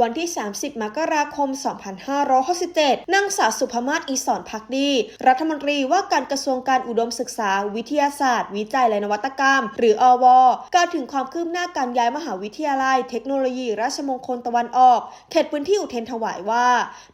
วันที่ 30 มกราคม 2567นางสาวสุภมาศอีสอนพักดี รัฐมนตรีว่าการกระทรวงการอุดมศึกษา วิทยาศาสตร์ วิจัยและนวัตกรรม หรืออวกล่าวถึงความคืบหน้าการย้ายมหาวิทยาลัย เทคโนโลยี ราชมงคลตะวันออก เขตพื้นที่อุเทนถวายว่า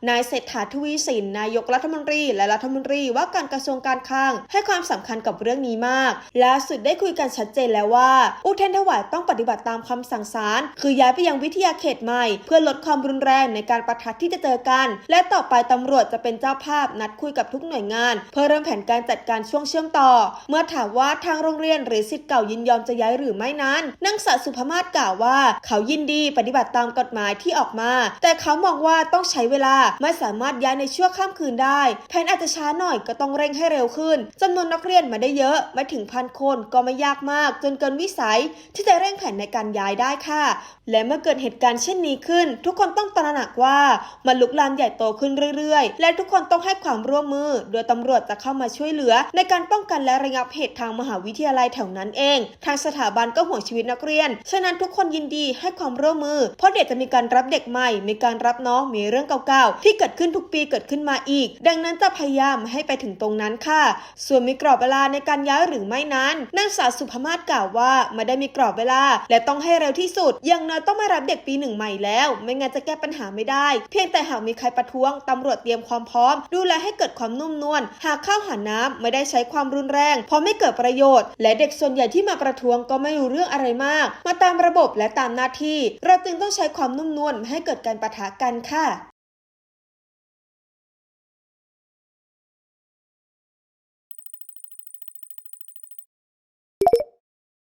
นายเศรษฐาทวีสินนายกรัฐมนตรี และรัฐมนตรีว่าการกระทรวงการคลังให้ความสำคัญกับเรื่องนี้มากล่าสุดได้คุยกันชัดเจนแล้วว่า อุเทนถวายต้องปฏิบัติตามคำสั่งศาลคือย้ายไปยังวิทยาเขตใหม่ เพื่อลดความรุนแรงในการประทัดที่จะเจอกัน และต่อไปตำรวจจะเป็นเจ้าภาพนัดคุยกับทุกหน่วยงาน เพื่อเริ่มแผนการจัดการช่วงเชื่อมต่อ เมื่อถามว่าทางโรงเรียนหรือสิทธิ์เก่ายินยอมจะย้ายหรือไม่นั้นนักศึกษาสุภมาศกล่าวว่า เขายินดีปฏิบัติตามกฎหมายที่ออกมา แต่เขามองว่าต้องใช้เวลาไม่สามารถย้ายในชั่วข้ามคืนได้ แผนอาจจะช้าหน่อยก็ต้องเร่งให้เร็วขึ้นจำนวนนักเรียนมาได้เยอะไม่ถึงพันคนก็ไม่ยากมาก จนเกินวิสัยที่จะเร่งแผนในการย้ายได้ค่ะ และเมื่อเกิดเหตุการณ์เช่นนี้ขึ้นทุกคนต้องตระหนักว่ามันลุกลามใหญ่โตขึ้นเรื่อยๆ และทุกคนต้องให้ความร่วมมือ โดยตำรวจจะเข้ามาช่วยเหลือ ในการป้องกันและระงับเหตุทางมหาวิทยาลัยแถวนั้นเอง ทางสถาบันก็ห่วงชีวิตนักเรียน ฉะนั้นทุกคนยินดีให้ความร่วมมือ เพราะเด็กจะมีการรับเด็กใหม่ มีการรับน้อง มีเรื่องเก่าๆ ที่เกิดขึ้นทุกปีเกิดขึ้นมาอีก ดังนั้นจะพยายามให้ไปถึงตรงนั้นค่ะ ส่วนมีกรอบเวลาในการย้ายหรือไม่นั้น นางสาวสุภมาศกล่าวว่าไม่ได้มีกรอบเวลา และต้องให้เร็วที่สุด อย่างน้อยต้องม่รับเด็กปีหนึ่งใหม่แล้วไม่งั้นจะแก้ปัญหาไม่ได้ เพียงแต่หากมีใครประท้วงตำรวจเตรียมความพร้อม ดูแลให้เกิดความนุ่มนวลหากข้าวหาน้ำไม่ได้ใช้ความรุนแรงเพราะไม่เกิดประโยชน์ และเด็กส่วนใหญ่ที่มาประท้วงก็ไม่รู้เรื่องอะไรมาก มาตามระบบและตามหน้าที่ เราจึงต้องใช้ความนุ่มนวลให้เกิดการปะทะกันค่ะ